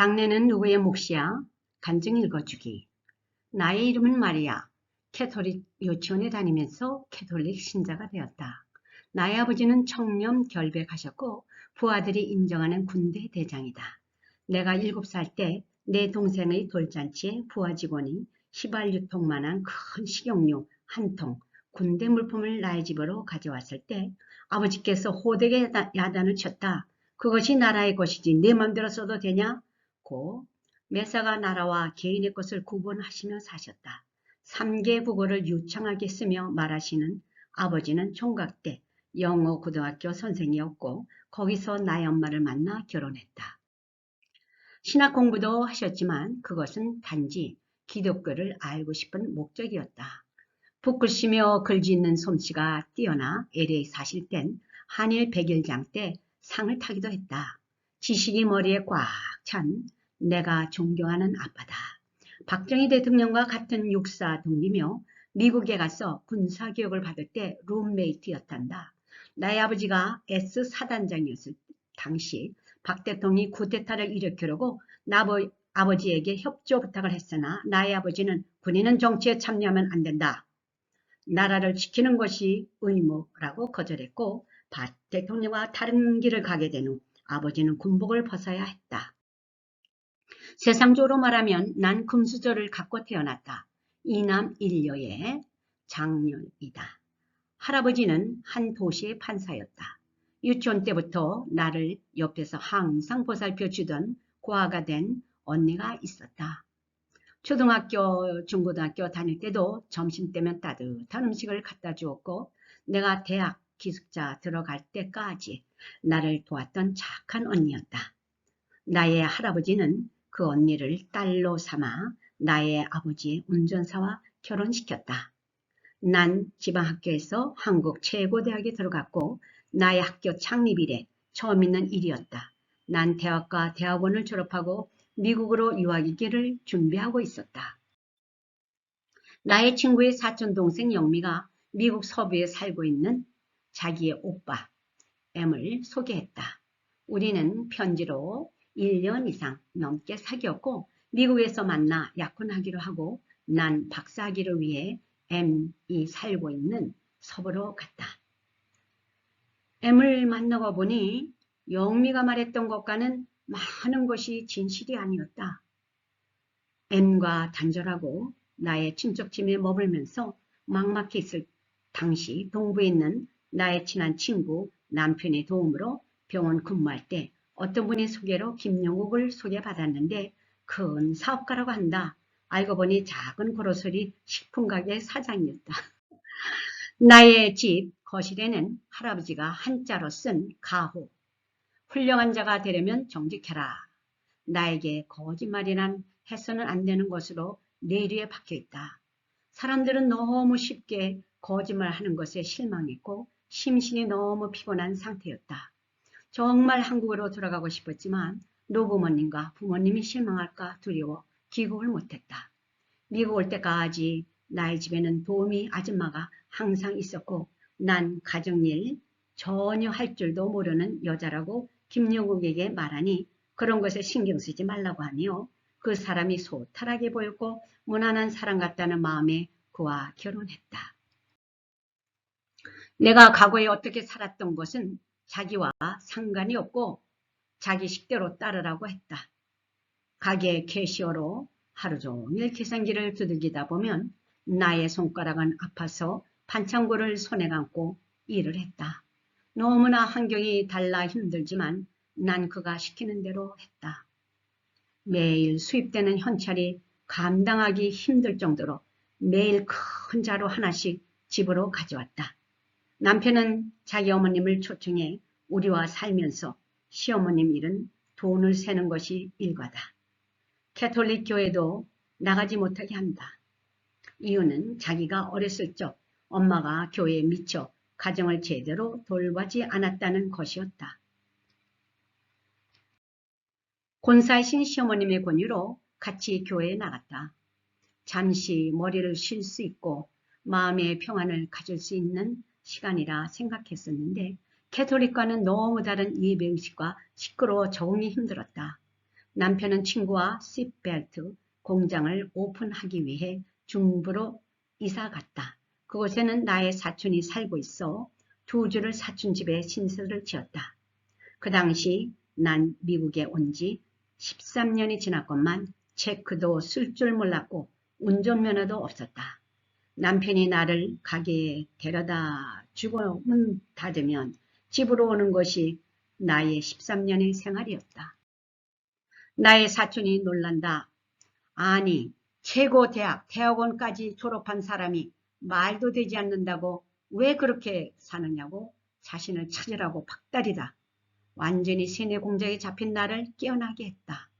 장례는 누구의 몫이야? 간증 읽어주기. 나의 이름은 마리아. 캐톨릭 유치원에 다니면서 캐톨릭 신자가 되었다. 나의 아버지는 청렴 결백하셨고 부하들이 인정하는 군대 대장이다. 내가 7살 때 내 동생의 돌잔치에 부하 직원이 휘발유통만한 큰 식용유 한 통, 군대 물품을 나의 집으로 가져왔을 때 아버지께서 호되게 야단- 야단을 쳤다. 그것이 나라의 것이지 내 맘대로 써도 되냐? 고 메사가 나라와 개인의 것을 구분하시며 사셨다. 삼계 국어를 유창하게 쓰며 말하시는 아버지는 총각 때 영어 고등학교 선생이었고 거기서 나의 엄마를 만나 결혼했다. 신학 공부도 하셨지만 그것은 단지 기독교를 알고 싶은 목적이었다. 붓글씨며 글짓는 솜씨가 뛰어나 LA 사실 땐 한일 백일장 때 상을 타기도 했다. 지식이 머리에 꽉 찬 내가 존경하는 아빠다. 박정희 대통령과 같은 육사 동기며 미국에 가서 군사교육을 받을 때 룸메이트였단다. 나의 아버지가 S 사단장이었을 당시 박 대통령이 쿠데타를 일으키려고 나버, 아버지에게 협조 부탁을 했으나 나의 아버지는 군인은 정치에 참여하면 안 된다. 나라를 지키는 것이 의무라고 거절했고 박 대통령과 다른 길을 가게 된 후 아버지는 군복을 벗어야 했다. 세상적으로 말하면 난 금수저를 갖고 태어났다. 이남 일녀의 장녀이다. 할아버지는 한 도시의 판사였다. 유치원 때부터 나를 옆에서 항상 보살펴 주던 고아가 된 언니가 있었다. 초등학교, 중고등학교 다닐 때도 점심 때면 따뜻한 음식을 갖다 주었고 내가 대학 기숙자 들어갈 때까지 나를 도왔던 착한 언니였다. 나의 할아버지는 그 언니를 딸로 삼아 나의 아버지의 운전사와 결혼시켰다. 난 지방학교에서 한국 최고대학에 들어갔고 나의 학교 창립 이래 처음 있는 일이었다. 난 대학과 대학원을 졸업하고 미국으로 길을 준비하고 있었다. 나의 친구의 사촌 동생 영미가 미국 서부에 살고 있는 자기의 오빠 M을 소개했다. 우리는 편지로 1년 이상 넘게 사귀었고 미국에서 만나 약혼하기로 하고 난 박사학위를 위해 M이 살고 있는 서부로 갔다. M을 만나고 보니 영미가 말했던 것과는 많은 것이 진실이 아니었다. M과 단절하고 나의 친척집에 머물면서 막막해 있을 당시 동부에 있는 나의 친한 친구 남편의 도움으로 병원 근무할 때 어떤 분의 소개로 김영욱을 소개받았는데 큰 사업가라고 한다. 알고 보니 작은 그로서리 식품가게 사장이었다. 나의 집 거실에는 할아버지가 한자로 쓴 가호. 훌륭한 자가 되려면 정직해라. 나에게 거짓말이란 해서는 안 되는 것으로 내리에 박혀 있다. 사람들은 너무 쉽게 거짓말하는 것에 실망했고 심신이 너무 피곤한 상태였다. 정말 한국으로 돌아가고 싶었지만 노부모님과 부모님이 실망할까 두려워 귀국을 못했다. 미국 올 때까지 나의 집에는 도우미 아줌마가 항상 있었고 난 가정일 전혀 할 줄도 모르는 여자라고 김영국에게 말하니 그런 것에 신경 쓰지 말라고 하니요. 그 사람이 소탈하게 보였고 무난한 사람 같다는 마음에 그와 결혼했다. 내가 과거에 어떻게 살았던 것은 자기와 상관이 없고 자기 식대로 따르라고 했다. 가게 캐시어로 하루 종일 계산기를 두들기다 보면 나의 손가락은 아파서 반창고를 손에 감고 일을 했다. 너무나 환경이 달라 힘들지만 난 그가 시키는 대로 했다. 매일 수입되는 현찰이 감당하기 힘들 정도로 매일 큰 자루 하나씩 집으로 가져왔다. 남편은 자기 어머님을 초청해 우리와 살면서 시어머님 일은 돈을 세는 것이 일과다. 캐톨릭 교회도 나가지 못하게 한다. 이유는 자기가 어렸을 적 엄마가 교회에 미쳐 가정을 제대로 돌보지 않았다는 것이었다. 곤사이신 시어머님의 권유로 같이 교회에 나갔다. 잠시 머리를 쉴 수 있고 마음의 평안을 가질 수 있는 시간이라 생각했었는데 캐톨릭과는 너무 다른 예배의식과 시끄러워 적응이 힘들었다. 남편은 친구와 시벨트 공장을 오픈하기 위해 중부로 이사 갔다. 그곳에는 나의 사촌이 살고 있어 두 주를 사촌 집에 신세를 지었다. 그 당시 난 미국에 온 지 13년이 지났건만 체크도 쓸 줄 몰랐고 운전면허도 없었다. 남편이 나를 가게에 데려다 주고 문 닫으면 집으로 오는 것이 나의 13년의 생활이었다. 나의 사촌이 놀란다. 아니 최고 대학, 대학원까지 졸업한 사람이 말도 되지 않는다고 왜 그렇게 사느냐고 자신을 찾으라고 박달이다. 완전히 세뇌 공작에 잡힌 나를 깨어나게 했다.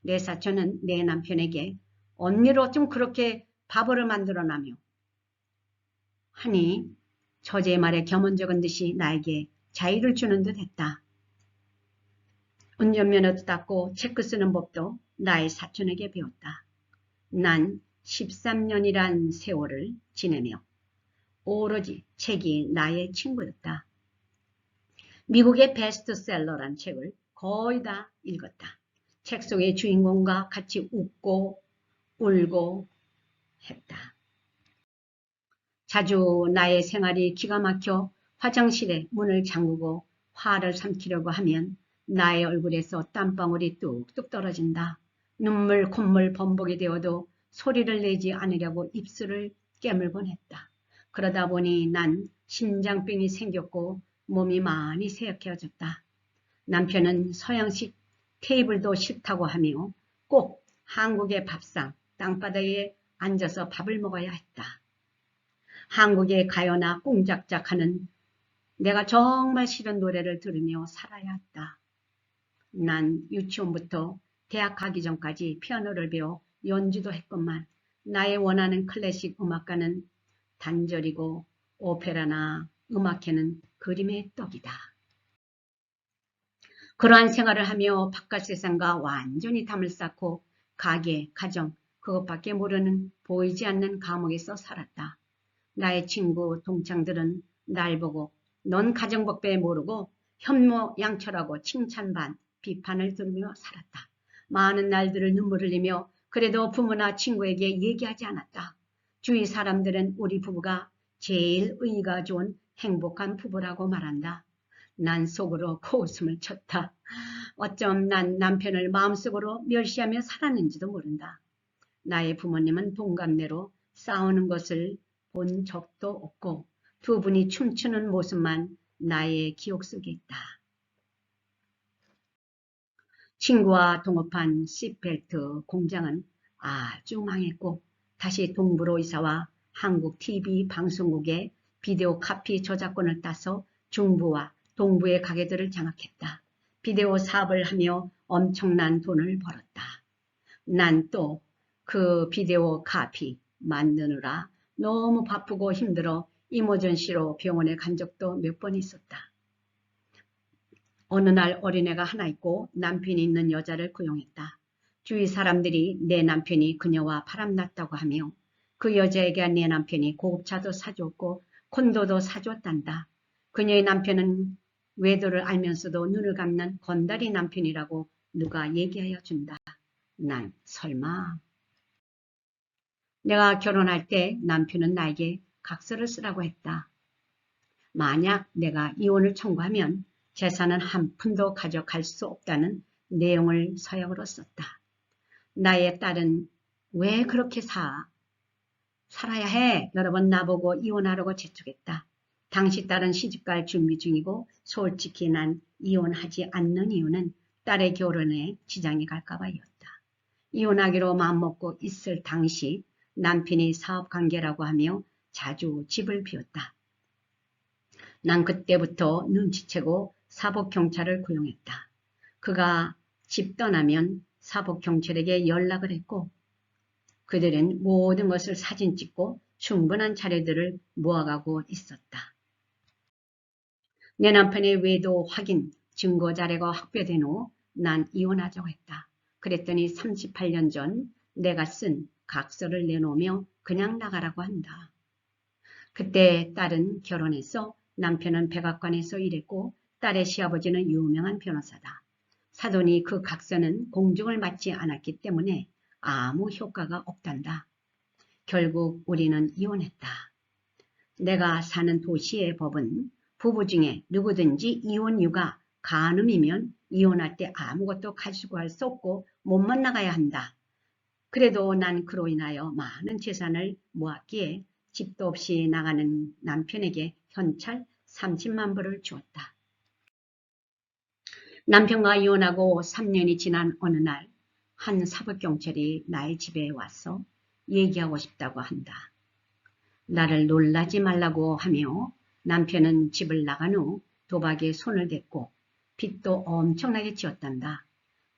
내 사촌은 내 남편에게 언니로 좀 그렇게 바보를 만들어나며 하니 저제 말에 겸언적은 듯이 나에게 자유를 주는 듯 했다. 운전면허도 땄고 체크 쓰는 법도 나의 사촌에게 배웠다. 난 13년이란 세월을 지내며 오로지 책이 나의 친구였다. 미국의 베스트셀러란 책을 거의 다 읽었다. 책 속의 주인공과 같이 웃고 울고 했다. 자주 나의 생활이 기가 막혀 화장실에 문을 잠그고 화를 삼키려고 하면 나의 얼굴에서 땀방울이 뚝뚝 떨어진다. 눈물 콧물 범벅이 되어도 소리를 내지 않으려고 입술을 깨물곤 했다. 그러다 보니 난 심장병이 생겼고 몸이 많이 세약해졌다. 남편은 서양식 테이블도 싫다고 하며 꼭 한국의 밥상 땅바닥에 앉아서 밥을 먹어야 했다. 한국의 가요나 꽁작작하는 내가 정말 싫은 노래를 들으며 살아야 했다. 난 유치원부터 대학 가기 전까지 피아노를 배워 연주도 했건만 나의 원하는 클래식 음악가는 단절이고 오페라나 음악회는 그림의 떡이다. 그러한 생활을 하며 바깥 세상과 완전히 담을 쌓고 가게, 가정, 그것밖에 모르는 보이지 않는 감옥에서 살았다. 나의 친구, 동창들은 날 보고 넌 가정법배 모르고 현모양처라고 칭찬 반, 비판을 들으며 살았다. 많은 날들을 눈물 흘리며 그래도 부모나 친구에게 얘기하지 않았다. 주위 사람들은 우리 부부가 제일 의의가 좋은 행복한 부부라고 말한다. 난 속으로 코웃음을 쳤다. 어쩜 난 남편을 마음속으로 멸시하며 살았는지도 모른다. 나의 부모님은 동갑내로 싸우는 것을 본 적도 없고 두 분이 춤추는 모습만 나의 기억 속에 있다. 친구와 동업한 시펠트 공장은 아주 망했고 다시 동부로 이사와 한국 TV 방송국에 비디오 카피 저작권을 따서 중부와 동부의 가게들을 장악했다. 비디오 사업을 하며 엄청난 돈을 벌었다. 난 또 그 비디오 카피 만드느라 너무 바쁘고 힘들어 이모전시로 병원에 간 적도 몇 번 있었다. 어느 날 어린애가 하나 있고 남편이 있는 여자를 고용했다. 주위 사람들이 내 남편이 그녀와 바람났다고 하며 그 여자에게 내 남편이 고급차도 사줬고 콘도도 사줬단다. 그녀의 남편은 외도를 알면서도 눈을 감는 건달이 남편이라고 누가 얘기하여 준다. 난 설마. 내가 결혼할 때 남편은 나에게 각서를 쓰라고 했다. 만약 내가 이혼을 청구하면 재산은 한 푼도 가져갈 수 없다는 내용을 서약으로 썼다. 나의 딸은 왜 그렇게 사? 살아야 해. 여러 번 나보고 이혼하라고 재촉했다. 당시 딸은 시집갈 준비 중이고 솔직히 난 이혼하지 않는 이유는 딸의 결혼에 지장이 갈까봐였다. 이혼하기로 마음먹고 있을 당시 남편이 사업관계라고 하며 자주 집을 비웠다. 난 그때부터 눈치채고 사법경찰을 고용했다. 그가 집 떠나면 사법경찰에게 연락을 했고 그들은 모든 것을 사진 찍고 충분한 자료들을 모아가고 있었다. 내 남편의 외도 확인, 증거 자료가 확보된 후 난 이혼하자고 했다. 그랬더니 38년 전 내가 쓴 각서를 내놓으며 그냥 나가라고 한다. 그때 딸은 결혼해서 남편은 백악관에서 일했고 딸의 시아버지는 유명한 변호사다. 사돈이 그 각서는 공중을 맞지 않았기 때문에 아무 효과가 없단다. 결국 우리는 이혼했다. 내가 사는 도시의 법은 부부 중에 누구든지 이혼 유가 간음이면 이혼할 때 아무것도 가지고 갈수 없고 몸만 나가야 한다. 그래도 난 그로 인하여 많은 재산을 모았기에 집도 없이 나가는 남편에게 현찰 30만 불을 주었다. 남편과 이혼하고 3년이 지난 어느 날 한 사법경찰이 나의 집에 와서 얘기하고 싶다고 한다. 나를 놀라지 말라고 하며 남편은 집을 나간 후 도박에 손을 댔고 빚도 엄청나게 지었단다.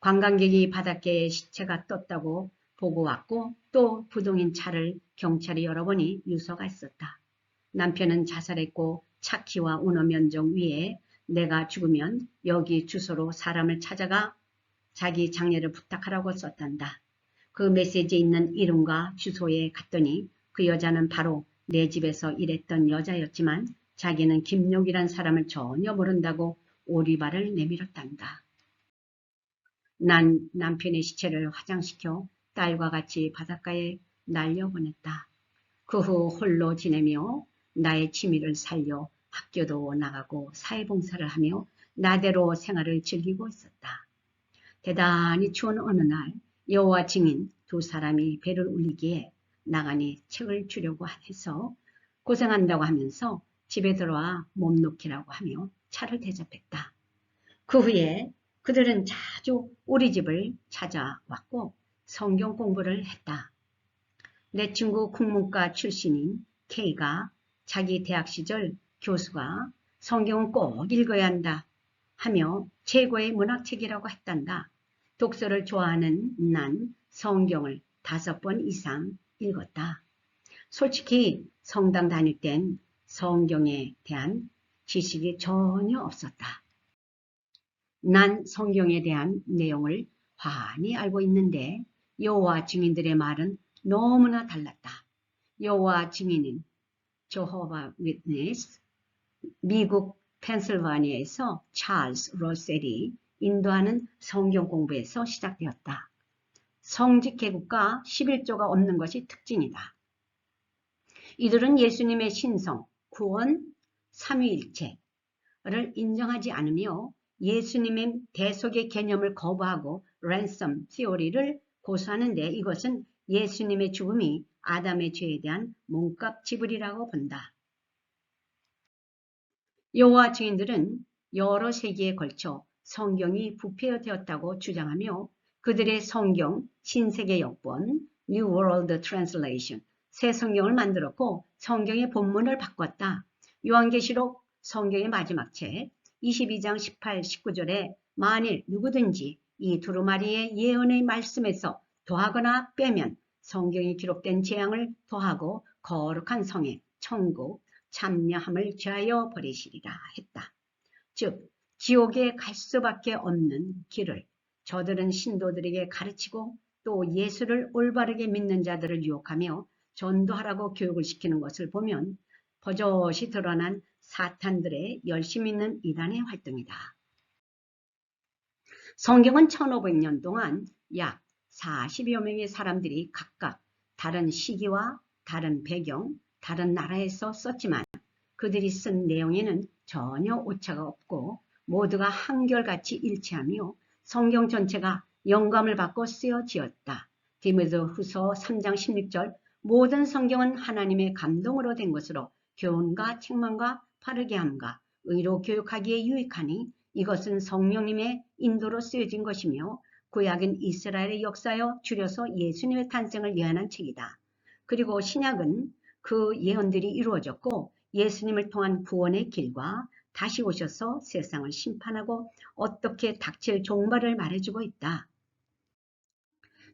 관광객이 바닷가에 시체가 떴다고 보고 왔고 또 부동인 차를 경찰이 열어보니 유서가 있었다. 남편은 자살했고 차 키와 운어 면적 위에 내가 죽으면 여기 주소로 사람을 찾아가 자기 장례를 부탁하라고 썼단다. 그 메시지에 있는 이름과 주소에 갔더니 그 여자는 바로 내 집에서 일했던 여자였지만 자기는 김용이란 사람을 전혀 모른다고 오리발을 내밀었단다. 난 남편의 시체를 화장시켜 딸과 같이 바닷가에 날려보냈다. 그 후 홀로 지내며 나의 취미를 살려 학교도 나가고 사회봉사를 하며 나대로 생활을 즐기고 있었다. 대단히 추운 어느 날 여호와 증인 두 사람이 배를 울리기에 나가니 책을 주려고 해서 고생한다고 하면서 집에 들어와 몸 놓기라고 하며 차를 대접했다. 그 후에 그들은 자주 우리 집을 찾아왔고 성경 공부를 했다. 내 친구 국문과 출신인 K가 자기 대학 시절 교수가 성경은 꼭 읽어야 한다 하며 최고의 문학책이라고 했단다. 독서를 좋아하는 난 성경을 다섯 번 이상 읽었다. 솔직히 성당 다닐 땐 성경에 대한 지식이 전혀 없었다. 난 성경에 대한 내용을 환히 알고 있는데 여호와 증인들의 말은 너무나 달랐다. 여호와 증인인 조호바 위트니스 미국 펜실바니아에서 찰스 로셀이 인도하는 성경 공부에서 시작되었다. 성직 개국과 11조가 없는 것이 특징이다. 이들은 예수님의 신성, 구원, 삼위일체를 인정하지 않으며 예수님의 대속의 개념을 거부하고 랜섬 티오리를 고수하는데 이것은 예수님의 죽음이 아담의 죄에 대한 몸값 지불이라고 본다. 여호와 증인들은 여러 세기에 걸쳐 성경이 부패되었다고 주장하며 그들의 성경 신세계 역본 New World Translation 새 성경을 만들었고 성경의 본문을 바꿨다. 요한계시록 성경의 마지막 책 22장 18, 19절에 만일 누구든지 이 두루마리의 예언의 말씀에서 더하거나 빼면 성경에 기록된 재앙을 더하고 거룩한 성에 천국 참여함을 죄하여 버리시리라 했다. 즉 지옥에 갈 수밖에 없는 길을 저들은 신도들에게 가르치고 또 예수를 올바르게 믿는 자들을 유혹하며 전도하라고 교육을 시키는 것을 보면 버젓이 드러난 사탄들의 열심히 있는 이단의 활동이다. 성경은 1500년 동안 약 40여 명의 사람들이 각각 다른 시기와 다른 배경, 다른 나라에서 썼지만 그들이 쓴 내용에는 전혀 오차가 없고 모두가 한결같이 일치하며 성경 전체가 영감을 받고 쓰여지었다. 디모드 후서 3장 16절 모든 성경은 하나님의 감동으로 된 것으로 교훈과 책망과 바르게 함과 의로 교육하기에 유익하니 이것은 성령님의 인도로 쓰여진 것이며 구약은 이스라엘의 역사여 줄여서 예수님의 탄생을 예언한 책이다. 그리고 신약은 그 예언들이 이루어졌고 예수님을 통한 구원의 길과 다시 오셔서 세상을 심판하고 어떻게 닥칠 종말을 말해주고 있다.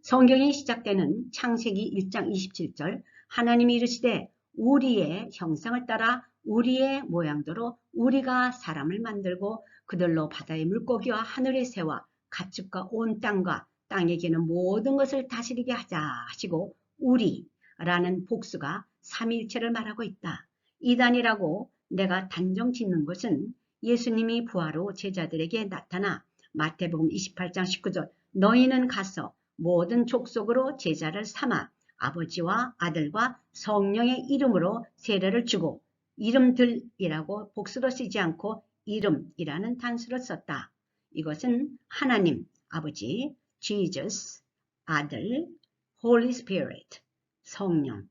성경이 시작되는 창세기 1장 27절 하나님이 이르시되 우리의 형상을 따라 우리의 모양대로 우리가 사람을 만들고 그들로 바다의 물고기와 하늘의 새와 가축과 온 땅과 땅에 계는 모든 것을 다스리게 하자 하시고 우리라는 복수가 삼일체를 말하고 있다. 이단이라고 내가 단정 짓는 것은 예수님이 부하로 제자들에게 나타나 마태복음 28장 19절 너희는 가서 모든 족속으로 제자를 삼아 아버지와 아들과 성령의 이름으로 세례를 주고 이름들이라고 복수로 쓰지 않고 이름이라는 단수를 썼다. 이것은 하나님, 아버지, Jesus, 아들, Holy Spirit, 성령.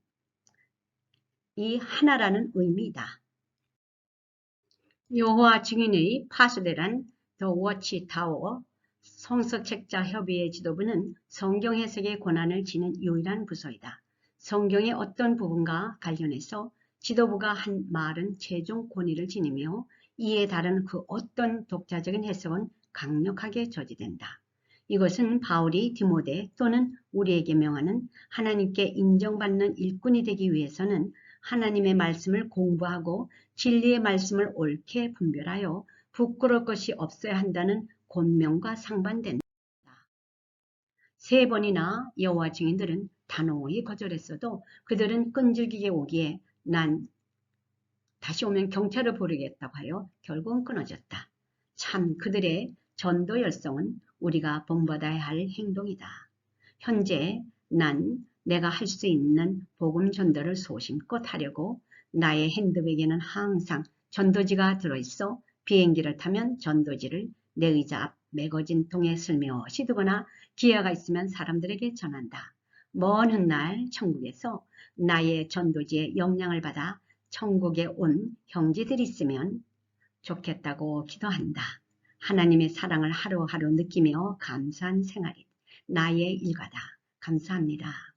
이 하나라는 의미이다. 여호와 증인의 파수대란 더 워치 타워 성서책자 협의회 지도부는 성경 해석의 권한을 지닌 유일한 부서이다. 성경의 어떤 부분과 관련해서 지도부가 한 말은 최종 권위를 지니며 이에 따른 그 어떤 독자적인 해석은 강력하게 저지된다. 이것은 바울이 디모데 또는 우리에게 명하는 하나님께 인정받는 일꾼이 되기 위해서는 하나님의 말씀을 공부하고 진리의 말씀을 옳게 분별하여 부끄러울 것이 없어야 한다는 권명과 상반된다. 세 번이나 여호와 증인들은 단호히 거절했어도 그들은 끈질기게 오기에 난 다시 오면 경찰을 부르겠다고 하여 결국은 끊어졌다. 참 그들의 전도 열성은 우리가 본받아야 할 행동이다. 현재 난 내가 할 수 있는 복음 전도를 소심껏 하려고 나의 핸드백에는 항상 전도지가 들어있어 비행기를 타면 전도지를 내 의자 앞 매거진 통에 슬며시 두거나 기회가 있으면 사람들에게 전한다. 먼 훗날 천국에서 나의 전도지의 영향을 받아 천국에 온 형제들이 있으면 좋겠다고 기도한다. 하나님의 사랑을 하루하루 느끼며 감사한 생활이 나의 일과다. 감사합니다.